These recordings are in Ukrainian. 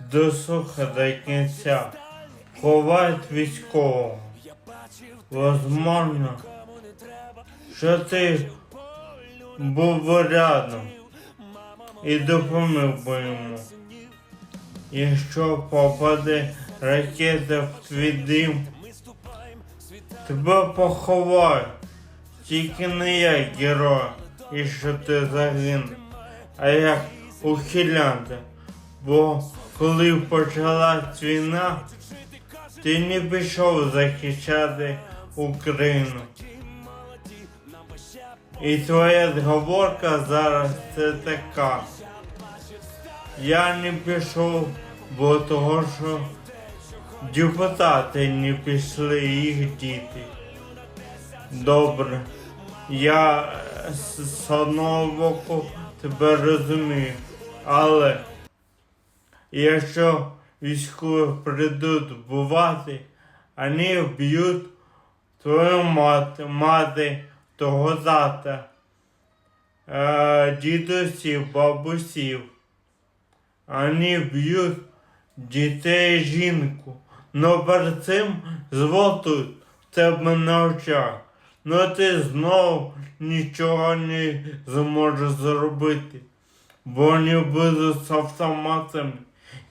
дослухай до кінця. Ховають військового. Возможно, що ти був рядом і допоміг би йому. Якщо попаде ракета в твій дим, тебе поховають. Тільки не як герой, і що ти загинув, а як ухилянта. Бо коли почалась війна, ти не пішов захищати Україну. І твоя зговорка зараз це така. Я не пішов, бо того, що депутати не пішли їх діти. Добре. Я з одного боку тебе розумію, але якщо військові прийдуть вбивати, вони вб'ють твою мати, мати того тата, е, дідусів, бабусів. Вони б'ють дітей жінку. Но перед цим в тебе на очах. Ну ти знов нічого не зможеш зробити. Бо вони будуть з автоматами.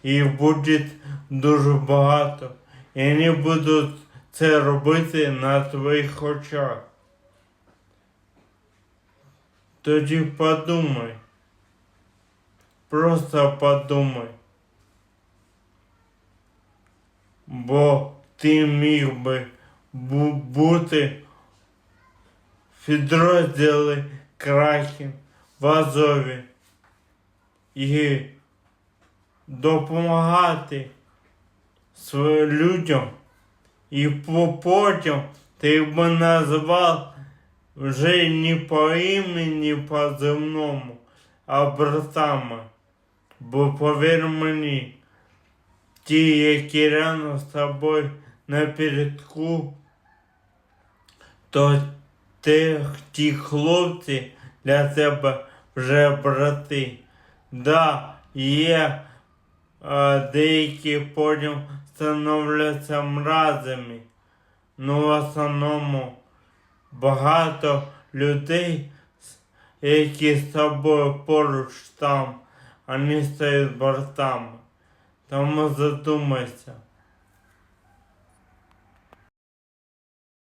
Їх буде дуже багато. І вони будуть це робити на твоїх очах. Тоді подумай. Просто подумай. Бо ти міг би бу- бути в підрозділі Кракін в Азові і допомагати людям. І по- потім ти би назвав вже не по імені по земному, а братами. Бо повір мені, ті, які рано з тобою напередку, то ти, ті хлопці для тебе вже брати. Да, є деякі потім становляться мразами. Ну, в основному багато людей, які з тобою поруч там, вони стають бортами. Тому задумайся.